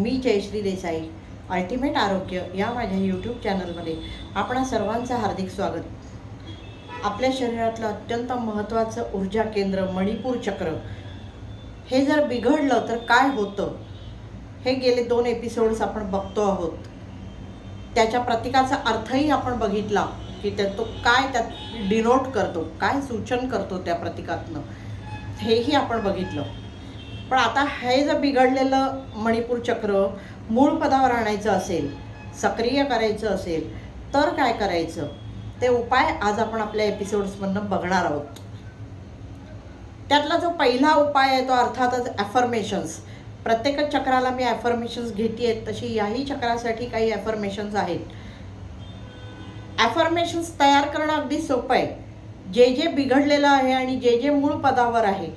मी Jayashree Desai ultimate आरोग्य या माझ्या यूट्यूब चॅनलमध्ये आपणा सर्वांचं हार्दिक स्वागत. आपल्या शरीरातलं अत्यंत महत्त्वाचं ऊर्जा केंद्र मणिपूर चक्र. हे जर बिघडलं तर काय होतं? हे गेले दोन एपिसोड्स आपण बघतो आहोत. त्याच्या प्रतीकाचा अर्थही आपण बघितला की त्या तो काय त्यात डिनोट करतो काय सूचन करतो त्या प्रतीकातनं. हेही आपण बघितलं. पण आता हे जर बिघडलेलं मणिपूर चक्र मूळ पदावर आणायचं असेल सक्रिय करायचं असेल तर काय करायचं? ते उपाय आज आपण आपल्या एपिसोड्समधनं बघणार आहोत. त्यातला जो पहिला उपाय आहे तो अर्थातच ॲफर्मेशन्स प्रत्येकच चक्राला मी ॲफर्मेशन्स घेते आहेत तशी याही चक्रासाठी काही ॲफर्मेशन्स आहेत. ॲफर्मेशन्स तयार करणं अगदी सोपं आहे. जे जे बिघडलेलं आहे आणि जे जे मूळ पदावर आहे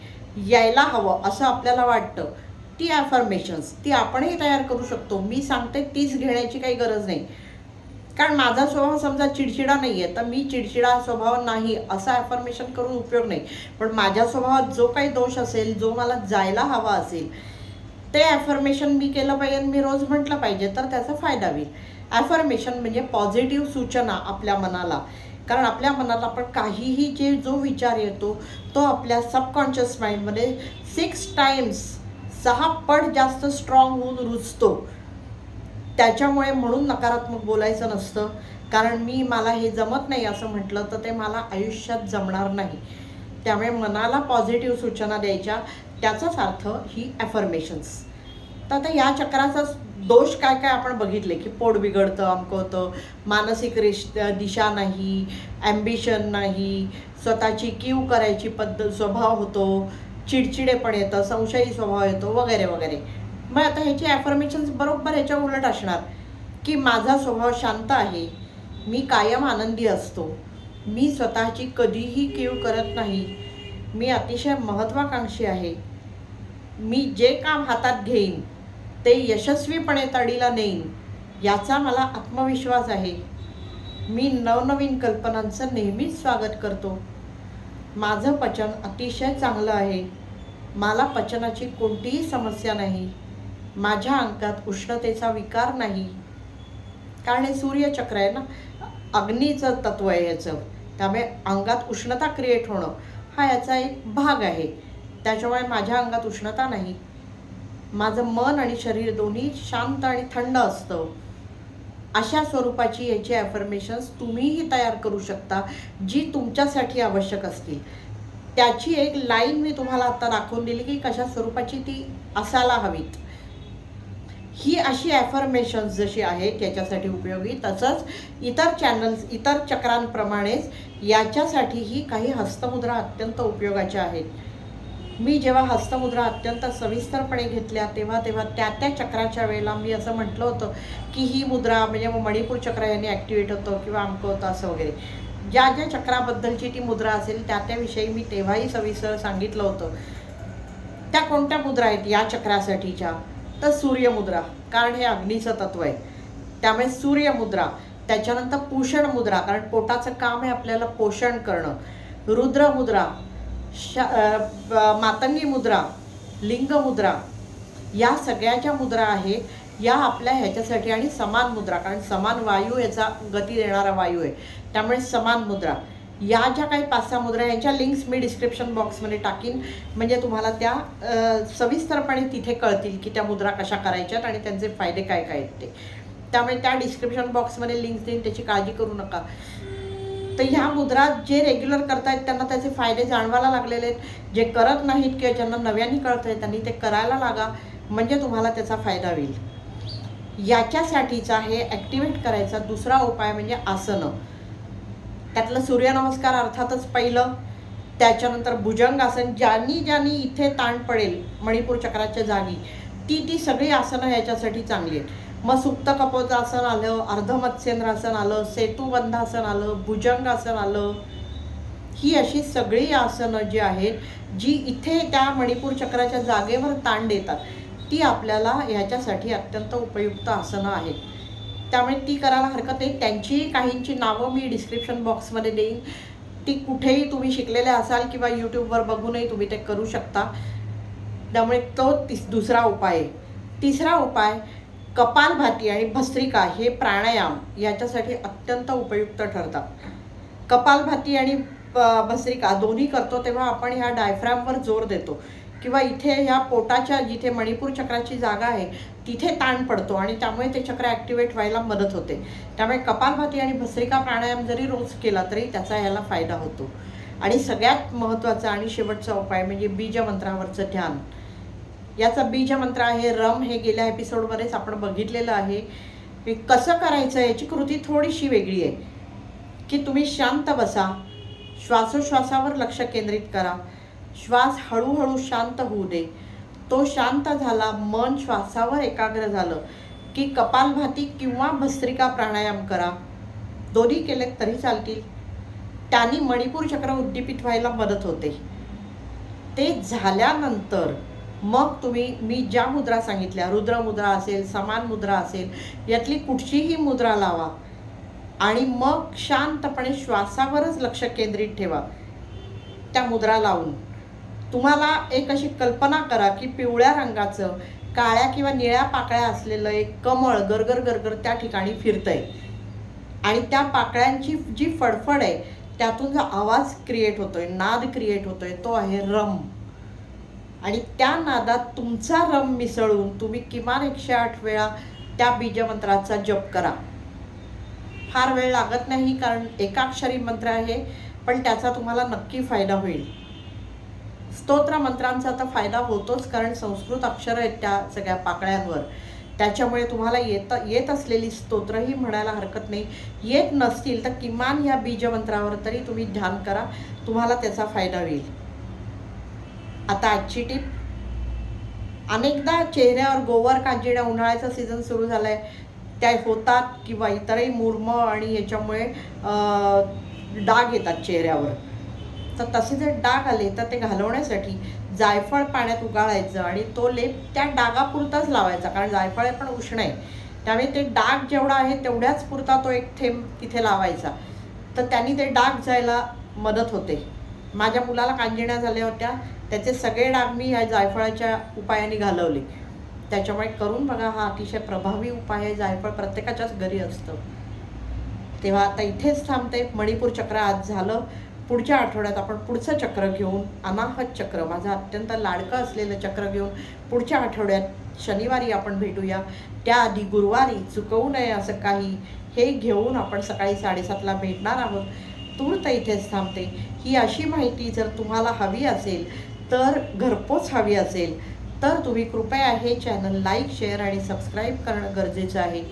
यायला हवं असं आपल्याला वाटतं. ती ॲफर्मेशन्स ती आपणही तयार करू शकतो. मी सांगते तीच घेण्याची काही गरज नाही. कारण माझा स्वभाव समजा चिडचिडा नाही आहे तर मी चिडचिडा स्वभाव नाही असा ॲफर्मेशन करून उपयोग नाही. पण माझ्या स्वभावात जो काही दोष असेल जो मला जायला हवा असेल ते ॲफर्मेशन मी केलं पाहिजे आणि मी रोज म्हटलं पाहिजे तर त्याचा फायदा होईल. ॲफर्मेशन म्हणजे पॉझिटिव्ह सूचना आपल्या मनाला. कारण आपल्या मनाला आपण काहीही जे जो विचार येतो तो आपल्या सबकॉन्शियस माइंडमध्ये सिक्स टाइम्स सहा पट जास्त स्ट्रॉंग होऊन रुजतो. त्याच्यामुळे म्हणून नकारात्मक बोलायचं नसतं. कारण मी मला हे जमत नाही असं म्हटलं तर ते मला आयुष्यात जमणार नाही. त्यामुळे मनाला पॉझिटिव्ह सूचना द्यायच्या. त्याचाच अर्थ ही ॲफर्मेशन्स तर आता या चक्राचा दोष काय काय आपण बघितले की पोट बिघडतं अमकं होतं मानसिक रिश दिशा नाही ॲम्बिशन नाही स्वतःची कीव करायची पद्धत स्वभाव होतो चिडचिडेपण येतं संशयी स्वभाव येतो वगैरे वगैरे. मग आता ह्याची ॲफर्मेशन्स बरोबर ह्याच्या उलट असणार की माझा स्वभाव शांत आहे मी कायम आनंदी असतो मी स्वतःची कधीही कीव करत नाही मी अतिशय महत्त्वाकांक्षी आहे मी जे काम हातात घेईन ते यशस्वीपणे तडीला नेईन याचा मला आत्मविश्वास आहे. मी नवनवीन कल्पनांचं नेहमीच स्वागत करतो. माझं पचन अतिशय चांगलं आहे. मला पचनाची कोणतीही समस्या नाही. माझ्या अंगात उष्णतेचा विकार नाही. कारण हे सूर्यचक्र आहे ना अग्नीचं तत्व आहे याचं. त्यामुळे अंगात उष्णता क्रिएट होणं हा याचा एक भाग आहे. त्याच्यामुळे माझ्या अंगात उष्णता नाही. माझं मन आणि शरीर दोन्ही शांत आणि थंड असतं. अशा स्वरूपाची याची ॲफर्मेशन्स तुम्हीही तयार करू शकता जी तुमच्यासाठी आवश्यक असतील. त्याची एक लाईन मी तुम्हाला आता दाखवून दिली की कशा स्वरूपाची ती असायला हवीत. ही अशी ॲफर्मेशन्स जशी आहेत याच्यासाठी उपयोगी. तसंच इतर चॅनल्स इतर चक्रांप्रमाणेच याच्यासाठीही काही हस्तमुद्रा अत्यंत उपयोगाच्या आहेत. मी जेव्हा हस्तमुद्रा अत्यंत सविस्तरपणे घेतल्या तेव्हा तेव्हा त्या त्या चक्राच्या वेळेला मी असं म्हटलं होतं की ही मुद्रा म्हणजे मग मणिपूर चक्र याने ॲक्टिवेट होतं किंवा अमकं होतं असं वगैरे. ज्या ज्या चक्राबद्दलची ती मुद्रा असेल त्या त्याविषयी मी तेव्हाही सविस्तर सांगितलं होतं. त्या कोणत्या मुद्रा आहेत या चक्रासाठीच्या? तर सूर्यमुद्रा. कारण हे अग्नीचं तत्व आहे. त्यामुळे सूर्यमुद्रा त्याच्यानंतर पोषण मुद्रा कारण पोटाचं काम आहे आपल्याला पोषण करणं. रुद्रमुद्रा श मातंगी मुद्रा लिंग मुद्रा या सगळ्या ज्या मुद्रा आहेत या आपल्या ह्याच्यासाठी आणि समान मुद्रा कारण समान वायू याचा गती देणारा वायू आहे. त्यामुळे समान मुद्रा. या ज्या काही पाच सहा मुद्रा यांच्या लिंक्स मी डिस्क्रिप्शन बॉक्समध्ये टाकीन. म्हणजे तुम्हाला त्या सविस्तरपणे तिथे कळतील की त्या मुद्रा कशा करायच्यात आणि त्यांचे फायदे काय काय आहेत ते. त्यामुळे त्या डिस्क्रिप्शन बॉक्समध्ये लिंक्स देईन त्याची काळजी करू नका. तर ह्या मुद्रा जे रेग्युलर करतायत त्यांना त्याचे फायदे जाणवायला लागलेले आहेत. जे करत नाहीत किंवा ज्यांना नव्याने कळत आहे त्यांनी ते करायला लागा. म्हणजे तुम्हाला त्याचा फायदा होईल. याच्यासाठीचा हे ॲक्टिवेट करायचा दुसरा उपाय म्हणजे आसनं. त्यातलं सूर्यनमस्कार अर्थातच पहिलं. त्याच्यानंतर भुजंग आसन ज्यांनी ज्यांनी इथे ताण पडेल मणिपूर चक्राच्या जागी ती ती सगळी आसनं ह्याच्यासाठी चांगली आहेत. मग सुप्त कपोतासन आलं अर्धमत्स्येंद्रासन आलं सेतुबंधासन आलं भुजंगासन आलं. ही अशी सगळी आसनं जी आहेत जी इथे त्या मणिपूर चक्राच्या जागेवर ताण देतात ती आपल्याला ह्याच्यासाठी अत्यंत उपयुक्त आसनं आहेत. त्यामुळे ती करायला हरकत नाही. त्यांची काहींची नावं मी डिस्क्रिप्शन बॉक्समध्ये देईन. ती कुठेही तुम्ही शिकलेले असाल किंवा यूट्यूबवर बघूनही तुम्ही ते करू शकता. त्यामुळे तो तिस दुसरा उपाय आहे. तिसरा उपाय कपालभाती आणि भस्त्रिका हे प्राणायाम याच्यासाठी अत्यंत उपयुक्त ठरतात. कपालभाती आणि प- भस्त्रिका दोन्ही करतो तेव्हा आपण ह्या डायफ्रॅमवर जोर देतो. किंवा इथे ह्या पोटाच्या जिथे मणिपूर चक्राची जागा आहे तिथे ताण पडतो आणि त्यामुळे ते चक्र ॲक्टिवेट व्हायला मदत होते. त्यामुळे कपालभाती आणि भस्त्रिका प्राणायाम जरी रोज केला तरी त्याचा याला फायदा होतो. आणि सगळ्यात महत्त्वाचा आणि शेवटचा उपाय म्हणजे बीजमंत्रावरचं ध्यान. याचा बीजमंत्र आहे रम हे गेल्या एपिसोडमध्येच आपण बघितलेलं आहे. की कसं करायचं याची कृती थोडीशी वेगळी आहे. की तुम्ही शांत बसा श्वासोश्वासावर लक्ष केंद्रित करा. श्वास हळूहळू शांत होऊ दे. तो शांत झाला मन श्वासावर एकाग्र झालं. की कपालभाती किंवा भस्त्रिका प्राणायाम करा. दोन्ही केले तरी चालतील. त्यांनी मणिपूर चक्र उद्दीपित व्हायला मदत होते. ते झाल्यानंतर मग तुम्ही मी ज्या मुद्रा सांगितल्या रुद्र मुद्रा असेल समान मुद्रा असेल यातली कुठचीही मुद्रा लावा. आणि मग शांतपणे श्वासावरच लक्ष केंद्रित ठेवा. त्या मुद्रा लावून. तुम्हाला एक अशी कल्पना करा की पिवळ्या रंगाचं काळ्या किंवा निळ्या पाकळ्या असलेलं एक कमळ गरगर गरगर त्या ठिकाणी फिरतंय. आणि त्या पाकळ्यांची जी फडफड आहे त्यातून जो आवाज क्रिएट होतोय नाद क्रिएट होतोय तो आहे रम. आणि त्या नादात तुमचा रम मिसळून तुम्ही किमान एकशे आठ वेळा त्या बीजमंत्राचा जप करा. फार वेळ लागत नाही कारण एकाक्षरी मंत्र आहे पण त्याचा तुम्हाला नक्की फायदा होईल. स्तोत्र मंत्रांचा तर फायदा होतोच कारण संस्कृत अक्षरं आहेत त्या सगळ्या पाकळ्यांवर. त्याच्यामुळे तुम्हाला येत येत असलेली स्तोत्रही म्हणायला हरकत नाही. येत नसतील तर किमान या बीजमंत्रावर तरी तुम्ही ध्यान करा तुम्हाला त्याचा फायदा होईल. आता आजची टीप अनेकदा चेहऱ्यावर गोवर कांजिण्या उन्हाळ्याचा सीझन सुरू झालाय. त्या होतात किंवा इतरही मुर्म आणि याच्यामुळे डाग येतात चेहऱ्यावर. तर तसे जर डाग आले तर ते घालवण्यासाठी जायफळ पाण्यात उगाळायचं आणि तो लेप त्या डागापुरताच लावायचा कारण जायफळ हे पण उष्ण आहे. त्यामुळे ते डाग जेवढा आहे तेवढ्याच पुरता तो एक थेंब तिथे लावायचा. तर त्यांनी ते डाग जायला मदत होते. माझ्या मुलाला कांजिण्या झाल्या होत्या. त्याचे सगळे डाग मी ह्या जायफळाच्या उपायाने घालवले. त्याच्यामुळे करून बघा हा अतिशय प्रभावी उपाय आहे. जायफळ प्रत्येकाच्याच घरी असतं. तेव्हा आता इथेच थांबते. मणिपूर चक्र आज झालं. पुढच्या आठवड्यात आपण पुढचं चक्र घेऊन अनाहत चक्र माझं अत्यंत लाडकं असलेलं चक्र घेऊन पुढच्या आठवड्यात शनिवारी आपण भेटूया. त्याआधी गुरुवारी चुकवू नये असं काही. हे घेऊन आपण सकाळी साडेसातला भेटणार आहोत. तूर्त इथेच थांबते. ही अशी माहिती जर तुम्हाला हवी असेल तर घरपोच हवी असेल तर तुम्ही कृपया हे चॅनल लाईक शेअर आणि सबस्क्राईब करणं गरजेचं आहे.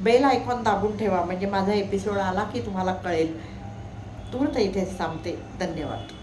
बेल आयकॉन दाबून ठेवा म्हणजे माझा एपिसोड आला की तुम्हाला कळेल. तूर्त इथेच थांबते. धन्यवाद.